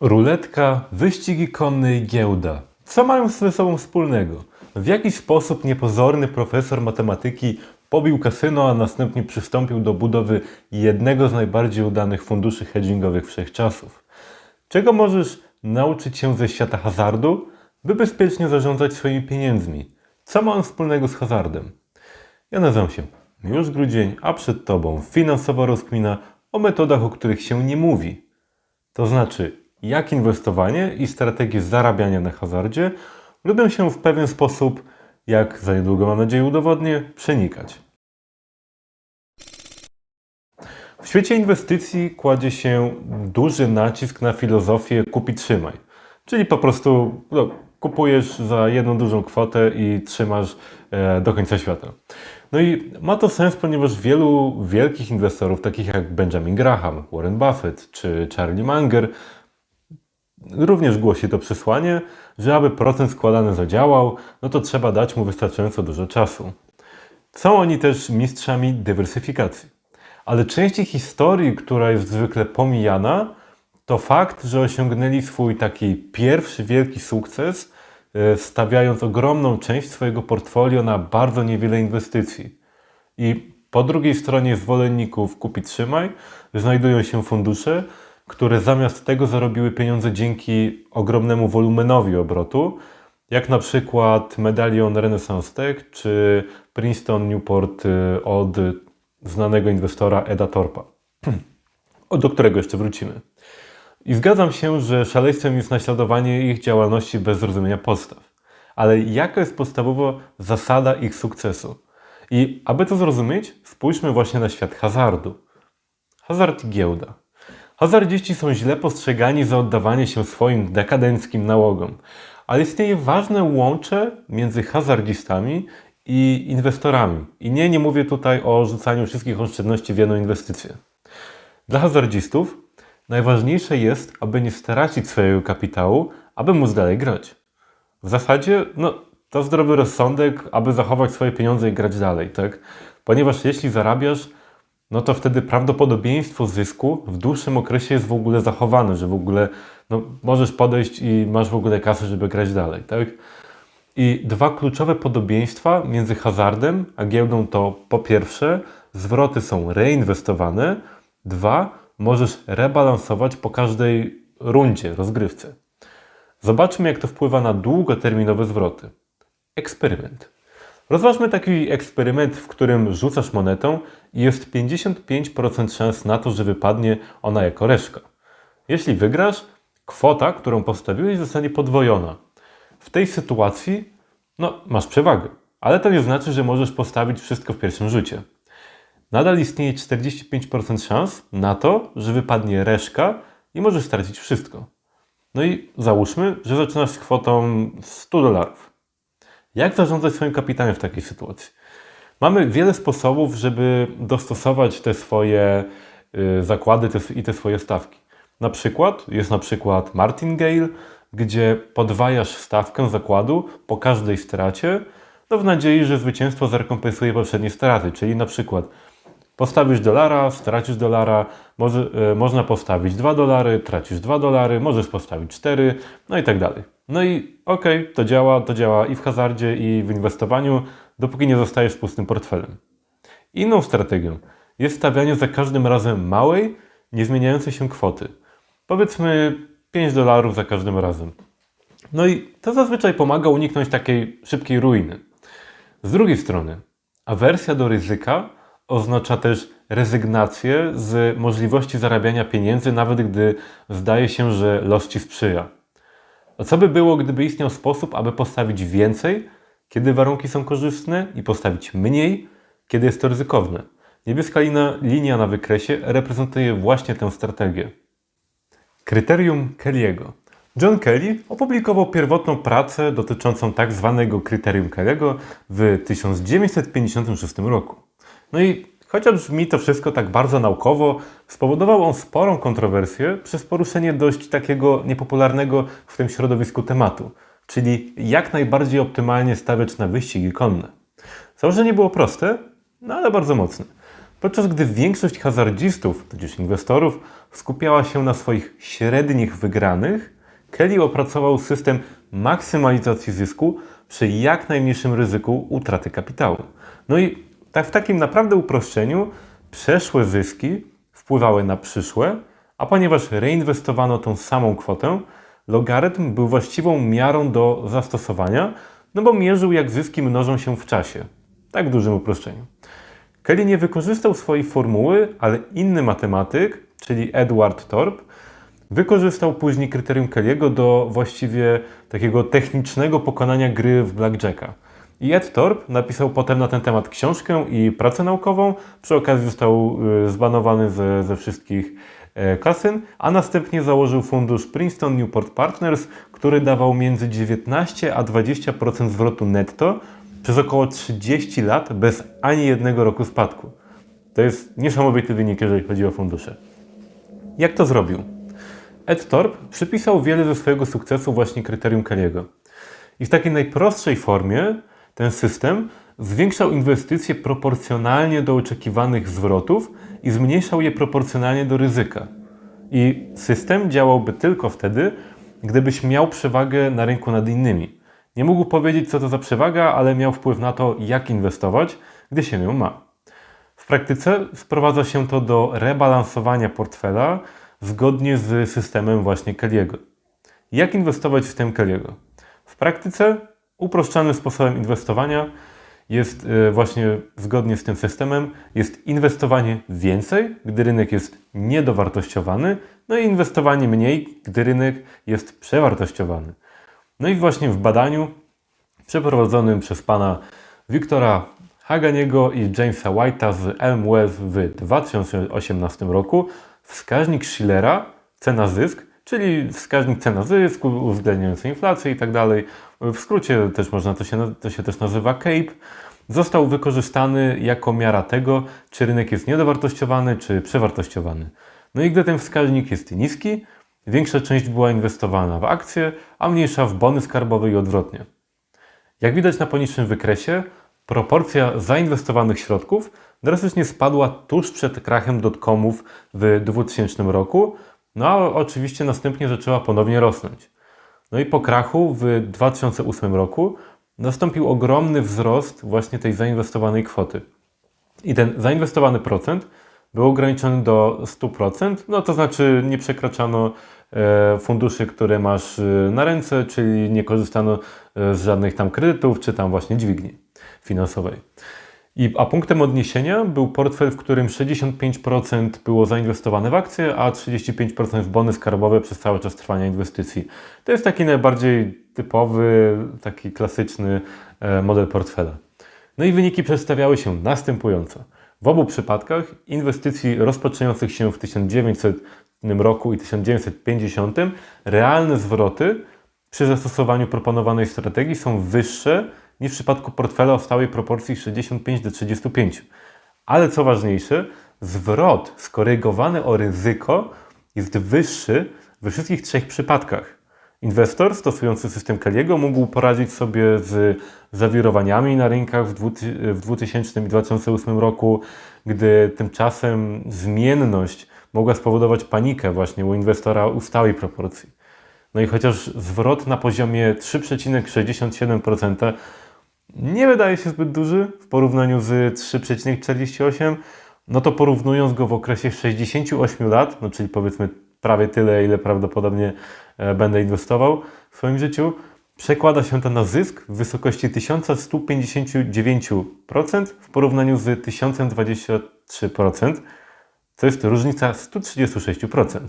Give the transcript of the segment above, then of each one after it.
Ruletka, wyścigi konne i giełda. Co mają ze sobą wspólnego? W jaki sposób niepozorny profesor matematyki pobił kasyno, a następnie przystąpił do budowy jednego z najbardziej udanych funduszy hedgingowych wszechczasów? Czego możesz nauczyć się ze świata hazardu, by bezpiecznie zarządzać swoimi pieniędzmi? Co ma on wspólnego z hazardem? Ja nazywam się Miłosz Grudzień, a przed Tobą finansowa rozkmina o metodach, o których się nie mówi. To znaczy, jak inwestowanie i strategie zarabiania na hazardzie lubią się w pewien sposób, jak za niedługo mam nadzieję udowodnię, przenikać. W świecie inwestycji kładzie się duży nacisk na filozofię kup i trzymaj. Czyli po prostu no, kupujesz za jedną dużą kwotę i trzymasz e, do końca świata. No i ma to sens, ponieważ wielu wielkich inwestorów, takich jak Benjamin Graham, Warren Buffett czy Charlie Munger, również głosi to przesłanie, że aby procent składany zadziałał, no to trzeba dać mu wystarczająco dużo czasu. Są oni też mistrzami dywersyfikacji. Ale część ich historii, która jest zwykle pomijana, to fakt, że osiągnęli swój taki pierwszy wielki sukces, e, stawiając ogromną część swojego portfolio na bardzo niewiele inwestycji. I po drugiej stronie zwolenników kupi trzymaj znajdują się fundusze, które zamiast tego zarobiły pieniądze dzięki ogromnemu wolumenowi obrotu, jak na przykład medalion Renaissance Tech czy Princeton Newport y, od znanego inwestora Eda Torpa, do którego jeszcze wrócimy. I zgadzam się, że szaleństwem jest naśladowanie ich działalności bez zrozumienia podstaw. Ale jaka jest podstawowa zasada ich sukcesu? I aby to zrozumieć, spójrzmy właśnie na świat hazardu. Hazard i giełda. Hazardziści są źle postrzegani za oddawanie się swoim dekadenckim nałogom, ale istnieje ważne łącze między hazardzistami i inwestorami. I nie, nie mówię tutaj o rzucaniu wszystkich oszczędności w jedną inwestycję. Dla hazardzistów najważniejsze jest, aby nie stracić swojego kapitału, aby móc dalej grać. W zasadzie, no, to zdrowy rozsądek, aby zachować swoje pieniądze i grać dalej, tak? Ponieważ jeśli zarabiasz, no to wtedy prawdopodobieństwo zysku w dłuższym okresie jest w ogóle zachowane, że w ogóle no, możesz podejść i masz w ogóle kasę, żeby grać dalej, tak? I dwa kluczowe podobieństwa między hazardem a giełdą to po pierwsze, zwroty są reinwestowane, dwa, możesz rebalansować po każdej rundzie, rozgrywce. Zobaczmy, jak to wpływa na długoterminowe zwroty. Eksperyment. Rozważmy taki eksperyment, w którym rzucasz monetą jest 55% szans na to, że wypadnie ona jako reszka. Jeśli wygrasz, kwota, którą postawiłeś, zostanie podwojona. W tej sytuacji, no, masz przewagę, ale to nie znaczy, że możesz postawić wszystko w pierwszym rzucie. Nadal istnieje 45% szans na to, że wypadnie reszka i możesz stracić wszystko. No i załóżmy, że zaczynasz z kwotą 100 dolarów. Jak zarządzać swoim kapitałem w takiej sytuacji? Mamy wiele sposobów, żeby dostosować te swoje y, zakłady i te swoje stawki. Na przykład jest na przykład Martingale, gdzie podwajasz stawkę zakładu po każdej stracie, no w nadziei, że zwycięstwo zrekompensuje poprzednie straty. Czyli na przykład postawisz dolara, stracisz dolara, może, y, można postawić 2 dolary, tracisz 2 dolary, możesz postawić 4, no i tak dalej. No i okej, okay, to działa, to działa i w hazardzie, i w inwestowaniu, dopóki nie zostajesz pustym portfelem. Inną strategią jest stawianie za każdym razem małej, niezmieniającej się kwoty. Powiedzmy 5 dolarów za każdym razem. No i to zazwyczaj pomaga uniknąć takiej szybkiej ruiny. Z drugiej strony, awersja do ryzyka oznacza też rezygnację z możliwości zarabiania pieniędzy, nawet gdy zdaje się, że los ci sprzyja. Co by było, gdyby istniał sposób, aby postawić więcej, kiedy warunki są korzystne, i postawić mniej, kiedy jest to ryzykowne? Niebieska linia na wykresie reprezentuje właśnie tę strategię. Kryterium Kelly'ego. John Kelly opublikował pierwotną pracę dotyczącą tak zwanego kryterium Kelly'ego w 1956 roku. No i chociaż brzmi to wszystko tak bardzo naukowo, spowodował on sporą kontrowersję przez poruszenie dość takiego niepopularnego w tym środowisku tematu, czyli jak najbardziej optymalnie stawiać na wyścigi konne. Założenie było proste, no ale bardzo mocne. Podczas gdy większość hazardzistów, tudzież inwestorów, skupiała się na swoich średnich wygranych, Kelly opracował system maksymalizacji zysku przy jak najmniejszym ryzyku utraty kapitału. No i tak w takim naprawdę uproszczeniu przeszłe zyski wpływały na przyszłe, a ponieważ reinwestowano tą samą kwotę, logarytm był właściwą miarą do zastosowania, no bo mierzył jak zyski mnożą się w czasie. Tak w dużym uproszczeniu. Kelly nie wykorzystał swojej formuły, ale inny matematyk, czyli Edward Thorpe, wykorzystał później kryterium Kelly'ego do właściwie takiego technicznego pokonania gry w blackjacka. I Ed Thorpe napisał potem na ten temat książkę i pracę naukową. Przy okazji został y, zbanowany ze, ze wszystkich e, kasyn, a następnie założył fundusz Princeton Newport Partners, który dawał między 19 a 20% zwrotu netto przez około 30 lat bez ani jednego roku spadku. To jest niesamowity wynik, jeżeli chodzi o fundusze. Jak to zrobił? Ed Thorpe przypisał wiele ze swojego sukcesu właśnie kryterium Kelly'ego. I w takiej najprostszej formie ten system zwiększał inwestycje proporcjonalnie do oczekiwanych zwrotów i zmniejszał je proporcjonalnie do ryzyka. I system działałby tylko wtedy, gdybyś miał przewagę na rynku nad innymi. Nie mógł powiedzieć, co to za przewaga, ale miał wpływ na to, jak inwestować, gdy się ją ma. W praktyce sprowadza się to do rebalansowania portfela zgodnie z systemem właśnie Kelly'ego. Jak inwestować w system Kelly'ego? W praktyce uproszczonym sposobem inwestowania jest y, właśnie zgodnie z tym systemem jest inwestowanie więcej, gdy rynek jest niedowartościowany, no i inwestowanie mniej, gdy rynek jest przewartościowany. No i właśnie w badaniu przeprowadzonym przez pana Wiktora Haganiego i Jamesa White'a z Elm Wealth w 2018 roku wskaźnik Schillera, cena zysk, czyli wskaźnik cena zysku uwzględniający inflację i tak dalej, w skrócie też można, to się, to się też nazywa CAPE, został wykorzystany jako miara tego, czy rynek jest niedowartościowany, czy przewartościowany. No i gdy ten wskaźnik jest niski, większa część była inwestowana w akcje, a mniejsza w bony skarbowe i odwrotnie. Jak widać na poniższym wykresie, proporcja zainwestowanych środków drastycznie spadła tuż przed krachem dotcomów w 2000 roku, no a oczywiście następnie zaczęła ponownie rosnąć. No i po krachu w 2008 roku nastąpił ogromny wzrost właśnie tej zainwestowanej kwoty. I ten zainwestowany procent był ograniczony do 100%, no to znaczy nie przekraczano e, funduszy, które masz e, na ręce, czyli nie korzystano e, z żadnych tam kredytów, czy tam właśnie dźwigni finansowej. I, a punktem odniesienia był portfel, w którym 65% było zainwestowane w akcje, a 35% w bony skarbowe przez cały czas trwania inwestycji. To jest taki najbardziej typowy, taki klasyczny e, model portfela. No i wyniki przedstawiały się następująco. W obu przypadkach inwestycji rozpoczynających się w 1900 roku i 1950 realne zwroty przy zastosowaniu proponowanej strategii są wyższe niż w przypadku portfela o stałej proporcji 65 do 35. Ale co ważniejsze, zwrot skorygowany o ryzyko jest wyższy we wszystkich trzech przypadkach. Inwestor stosujący system Kelly'ego mógł poradzić sobie z zawirowaniami na rynkach w 2000 i 2008 roku, gdy tymczasem zmienność mogła spowodować panikę właśnie u inwestora u stałej proporcji. No i chociaż zwrot na poziomie 3,67% nie wydaje się zbyt duży w porównaniu z 3,48, no to porównując go w okresie 68 lat, no czyli powiedzmy prawie tyle, ile prawdopodobnie e, będę inwestował w swoim życiu, przekłada się to na zysk w wysokości 1159% w porównaniu z 1023%, co jest różnica 136%.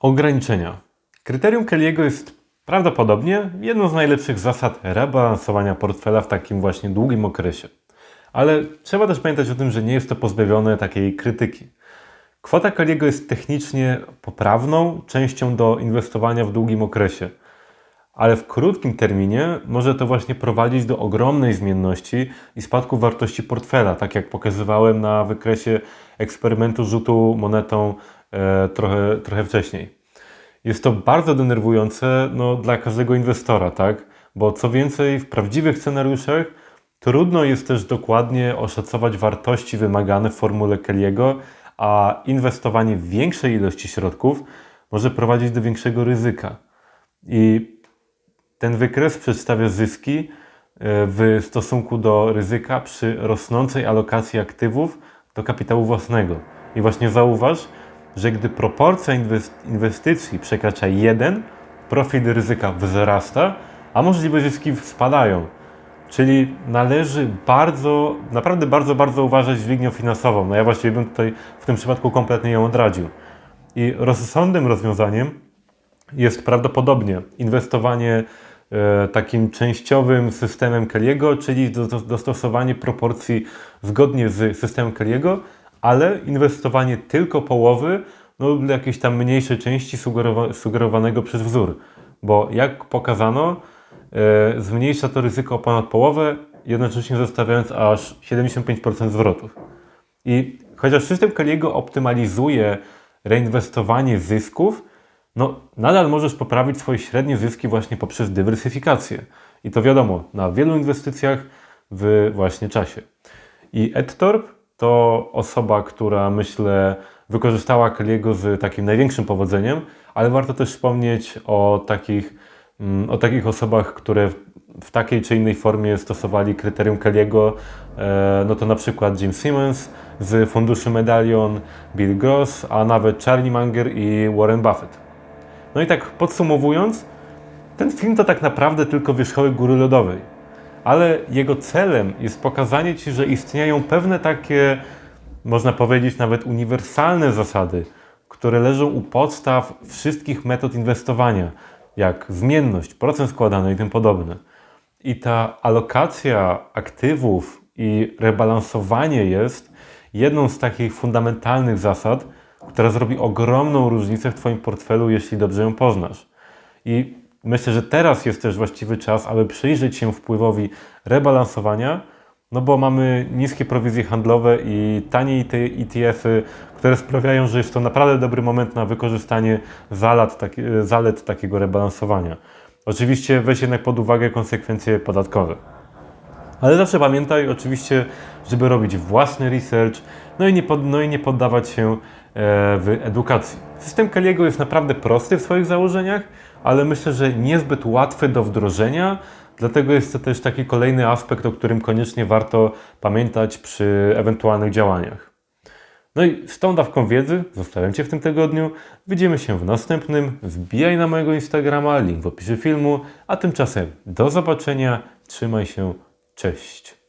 Ograniczenia. Kryterium Kelly'ego jest Prawdopodobnie jedną z najlepszych zasad rebalansowania portfela w takim właśnie długim okresie. Ale trzeba też pamiętać o tym, że nie jest to pozbawione takiej krytyki. Kwota Kelly'ego jest technicznie poprawną częścią do inwestowania w długim okresie, ale w krótkim terminie może to właśnie prowadzić do ogromnej zmienności i spadku wartości portfela, tak jak pokazywałem na wykresie eksperymentu rzutu monetą e, trochę, trochę wcześniej. Jest to bardzo denerwujące no, dla każdego inwestora, tak? Bo co więcej, w prawdziwych scenariuszach Trudno jest też dokładnie oszacować wartości wymagane w formule Kelly'ego, a inwestowanie w większej ilości środków może prowadzić do większego ryzyka. I ten wykres przedstawia zyski e, w stosunku do ryzyka przy rosnącej alokacji aktywów do kapitału własnego. I właśnie zauważ, że gdy proporcja inwest- inwestycji przekracza 1, profil ryzyka wzrasta, a możliwe zyski spadają. Czyli należy bardzo, naprawdę bardzo, bardzo uważać z dźwignią finansową. No ja właściwie bym tutaj w tym przypadku kompletnie ją odradził. I rozsądnym rozwiązaniem jest prawdopodobnie inwestowanie e, takim częściowym systemem Kelly'ego, czyli do, do, dostosowanie proporcji zgodnie z systemem Kelly'ego, ale inwestowanie tylko połowy no, jakiejś tam mniejszej części sugerowa, sugerowanego przez wzór. Bo jak pokazano, e, zmniejsza to ryzyko o ponad połowę, jednocześnie zostawiając aż 75% zwrotów. I chociaż system Kelly'ego optymalizuje reinwestowanie zysków, no nadal możesz poprawić swoje średnie zyski właśnie poprzez dywersyfikację. I to wiadomo, na wielu inwestycjach w właśnie czasie. I Ed Torp to osoba, która myślę wykorzystała Kelly'ego z takim największym powodzeniem, ale warto też wspomnieć o takich, mm, o takich osobach, które w- takiej czy innej formie stosowali kryterium Kelly'ego, e, no to na przykład Jim Simmons z funduszy Medallion, Bill Gross, a nawet Charlie Munger i Warren Buffett. No i tak podsumowując, ten film to tak naprawdę tylko wierzchołek góry lodowej, ale jego celem jest pokazanie Ci, że istnieją pewne takie, można powiedzieć, nawet uniwersalne zasady, które leżą u podstaw wszystkich metod inwestowania, jak zmienność, procent składany i tym podobne. I ta alokacja aktywów i rebalansowanie jest jedną z takich fundamentalnych zasad, która zrobi ogromną różnicę w Twoim portfelu, jeśli dobrze ją poznasz. I myślę, że teraz jest też właściwy czas, aby przyjrzeć się wpływowi rebalansowania, no bo mamy niskie prowizje handlowe i tanie te ETF-y, które sprawiają, że jest to naprawdę dobry moment na wykorzystanie zalet, taki, zalet takiego rebalansowania. Oczywiście weź jednak pod uwagę konsekwencje podatkowe. Ale zawsze pamiętaj oczywiście, żeby robić własny research, no i nie, pod, no i nie poddawać się e, w edukacji. System Kelly'ego jest naprawdę prosty w swoich założeniach, ale myślę, że niezbyt łatwy do wdrożenia, dlatego jest to też taki kolejny aspekt, o którym koniecznie warto pamiętać przy ewentualnych działaniach. No i z tą dawką wiedzy zostawiam Cię w tym tygodniu. Widzimy się w następnym. Wbijaj na mojego Instagrama, link w opisie filmu. A tymczasem do zobaczenia. Trzymaj się. Cześć.